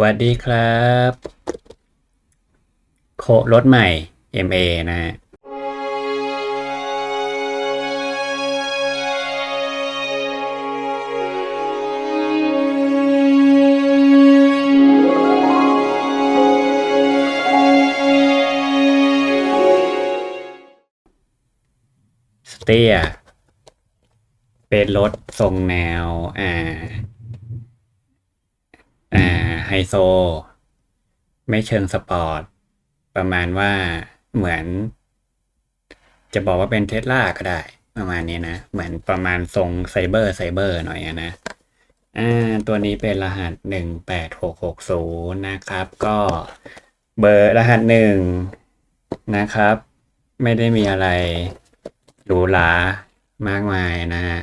วัสดีครับ โครถใหม่ MA นะฮะสเตียเป็นรถทรงแนว อ่า อ่า ไฮโซ ไม่เชิงสปอร์ต ประมาณว่าเหมือน จะบอกว่าเป็นเทสลาก็ได้ ประมาณนี้นะ เหมือนประมาณทรงไซเบอร์ไซเบอร์หน่อยอะนะอ่าตัวนี้เป็นรหัสหนึ่งแปดหกหกศูนย์นะครับ ก็เบอร์รหัสหนึ่งนะครับ ไม่ได้มีอะไรหรูหรามากมายนะฮะ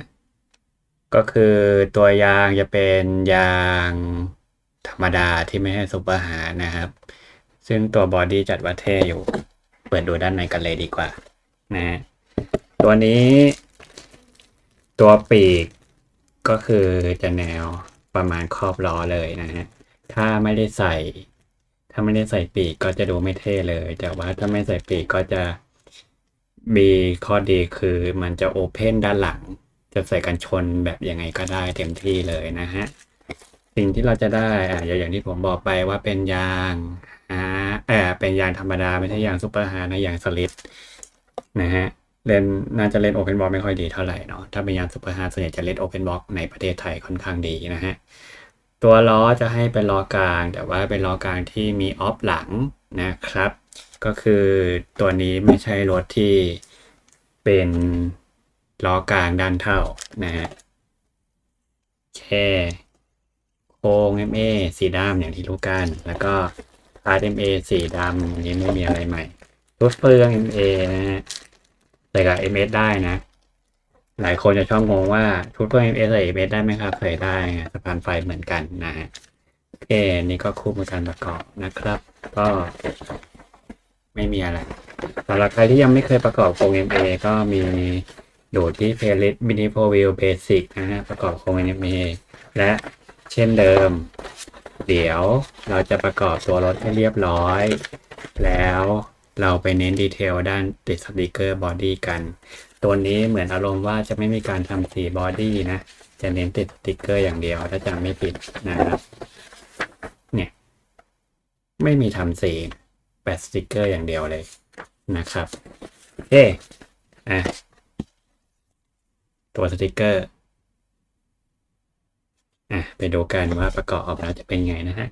ก็คือตัวยางจะเป็นยาง ธรรมดาที่ไม่ใช่ซุปเปอร์ฮาร์ดนะครับ ซึ่งตัวบอดี้จัดว่าเท่อยู่ เปิดดูด้านในกันเลยดีกว่านะฮะตัวนี้ ตัวปีกก็คือจะแนวประมาณครอบล้อเลยนะฮะถ้าไม่ได้ใส่ ถ้าไม่ได้ใส่ปีกก็จะดูไม่เท่เลย แต่ว่าถ้าไม่ใส่ปีกก็จะมีข้อดีคือมันจะโอเพนด้านหลัง จะใส่กันชนแบบยังไงก็ได้เต็มที่เลยนะฮะ สิ่งที่เราจะได้อะอย่างที่ผมบอกไปว่าเป็นยางอ่าเออเป็นยางธรรมดาไม่ใช่ยางซูเปอร์ฮาร์นะยางสลิดนะฮะเล่นน่าจะเล่นโอเพนบล็อกไม่ค่อยดีเท่าไหร่เนาะถ้าเป็นยางซูเปอร์ฮาร์ดส่วนใหญ่จะเล่นโอเพนบล็อกในประเทศไทยค่อนข้างดีนะฮะตัวล้อจะให้เป็นล้อกลาง แต่ว่าเป็นล้อกลางที่มีออฟหลังนะครับ ก็คือตัวนี้ไม่ใช่รถที่เป็นล้อกลางด้านเท่านะฮะแค่ ง MA สีดำอย่างที่รู้กัน แล้วก็พาร์ท MA สีดำนี้ไม่มีอะไรใหม่รถเฟือง MA นะฮะใส่กับ MS ได้นะ หลายคนจะชอบงงว่าชุดเฟือง MS ใส่ MS ได้ไหมครับใส่ได้ไงสะพานไฟเหมือนกันนะฮะโอเคนี่ก็คู่มือการประกอบนะครับ ก็ไม่มีอะไรสำหรับใครที่ยังไม่เคยประกอบโครง MA ก็มีดดที่ playlist mini pro view basic นะฮะประกอบโครง MA และ เช่นเดิม เดี๋ยวเราจะประกอบตัวรถให้เรียบร้อย แล้วเราไปเน้นดีเทลด้านติดสติกเกอร์บอดี้กัน ตัวนี้เหมือนอารมณ์ว่าจะไม่มีการทำสีบอดี้นะ จะเน้นติดสติกเกอร์อย่างเดียวถ้าจำไม่ผิดนะครับ เนี่ย ไม่มีทำสีแปะสติกเกอร์อย่างเดียวเลยนะครับ เอ๊อะตัวสติกเกอร์ อะไปดูกันว่าประกอบออกแล้วจะเป็นไงนะฮะ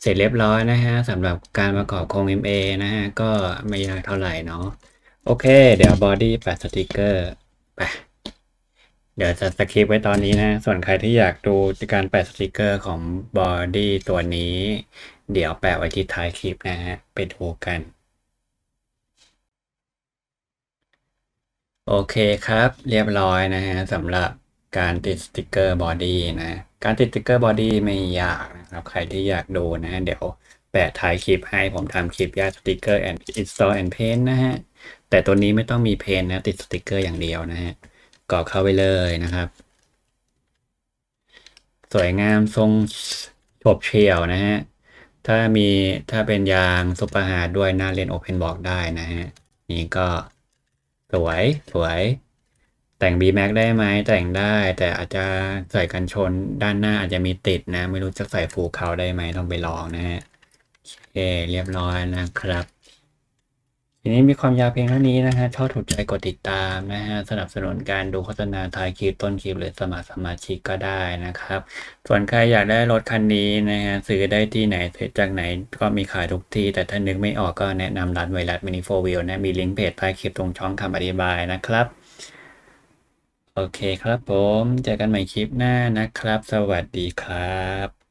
เสร็จเรียบร้อยนะฮะสำหรับการประกอบโครง MA นะฮะ ก็ไม่ยากเท่าไหร่เนาะโอเค เดี๋ยวบอดี้แปะสติกเกอร์ไปเดี๋ยวจะสคริปไว้ตอนนี้นะ ส่วนใครที่อยากดูการแปะสติกเกอร์ของบอดี้ตัวนี้ เดี๋ยวแปะไว้ที่ท้ายคลิปนะฮะ ไปดูกัน โอเคครับ เรียบร้อยนะฮะสำหรับการติดสติกเกอร์บอดี้นะ การติดสติกเกอร์บอดี้ไม่ยากนะครับ ใครที่อยากดูนะเดี๋ยวแปะท้ายคลิปให้ผมทำคลิปยกสติกเกอร์ and install and paint นะฮะ แต่ตัวนี้ไม่ต้องมีเพนนะ ติดสติกเกอร์อย่างเดียวนะฮะกรอกเข้าไปเลยนะครับ สวยงามทรงโฉบเฉี่ยวนะฮะ ถ้ามีถ้าเป็นยางซุปเปอร์ฮาร์ดด้วยหน้าเล่นโอเพนบอกได้นะฮะ นี่ก็ สวยสวย แต่ง B Max ได้ไหมแต่งได้ แต่อาจจะใส่กันชนด้านหน้าอาจจะมีติดนะ ไม่รู้จะใส่ฟูเขาได้ไหมต้องไปลองนะฮะโอเคเรียบร้อยนะครับ ทีนี้มีความยาวเพียงเท่านี้นะฮะชอบถูกใจกดติดตามนะฮะสนับสนุนการดูโฆษณาท้ายคลิปต้นคลิปหรือสมัครสมาชิกก็ได้นะครับ ส่วนใครอยากได้รถคันนี้นะฮะซื้อได้ที่ไหนซื้อจากไหนก็มีขายทุกที่ แต่ถ้านึกไม่ออกก็แนะนำร้านไวรัสมินิโฟวิลนะมีลิงก์เพจใต้คลิปตรงช่องคำอธิบายนะครับ โอเคครับผมเจอกันใหม่คลิปหน้านะครับ สวัสดีครับ